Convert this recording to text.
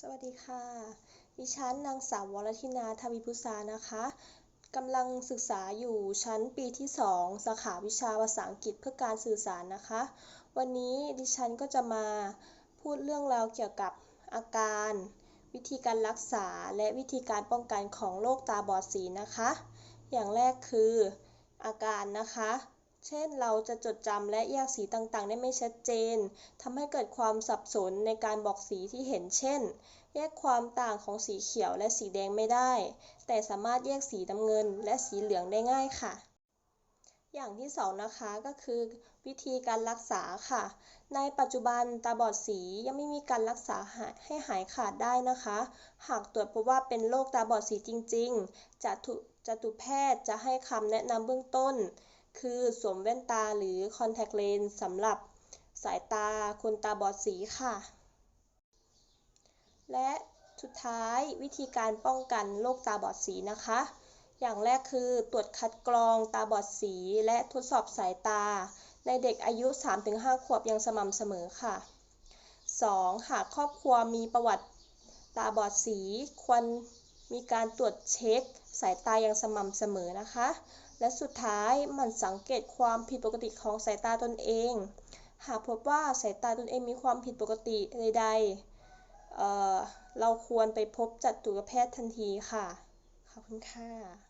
สวัสดีค่ะ ดิฉันนางสาววรทินาทวีพุษานะคะกำลังศึกษาอยู่ชั้นปีที่ 2 สาขาวิชาภาษาอังกฤษเพื่อการสื่อสารนะคะ วันนี้ดิฉันก็จะมาพูดเรื่องราวเกี่ยวกับอาการ วิธีการรักษาและวิธีการป้องกันของโรคตาบอดสีนะคะ อย่างแรกคืออาการนะคะ เช่น เราจะจดจำและแยกสีต่างๆ ได้ไม่ชัดเจน ทำให้เกิดความสับสนในการบอกสีที่เห็น เช่น แยกความต่างของสีเขียวและสีแดงไม่ได้ แต่สามารถแยกสีน้ำเงินและสีเหลืองได้ง่ายค่ะ อย่างที่สองนะคะก็คือ วิธีการรักษาค่ะ ในปัจจุบันตาบอดสียังไม่มีการรักษาให้หายขาดได้นะคะ หากตรวจพบว่าเป็นโรคตาบอดสีจริง ๆ จะจตุแพทย์จะให้คำแนะนำเบื้องต้น คือสวมแว่นตาหรือคอนแทคเลนส์สำหรับสายตาคนตาบอดสีค่ะ และสุดท้ายวิธีการป้องกันโรคตาบอดสีนะคะ อย่างแรกคือตรวจคัดกรองตาบอดสีและทดสอบสายตา ในเด็กอายุ 3-5 ขวบย่างสม่ำเสมอค่ะ 2. หากครอบครัวมีประวัติตาบอดสีควร มีการตรวจเช็คสายตาอย่างสม่ำเสมอนะคะ และสุดท้ายมันสังเกตความผิดปกติของสายตาตนเอง หากพบว่าสายตาตนเองมีความผิดปกติใดๆเเราควรไปพบจัดตุแพทย์ทันทีค่ะ ขอบคุณค่ะ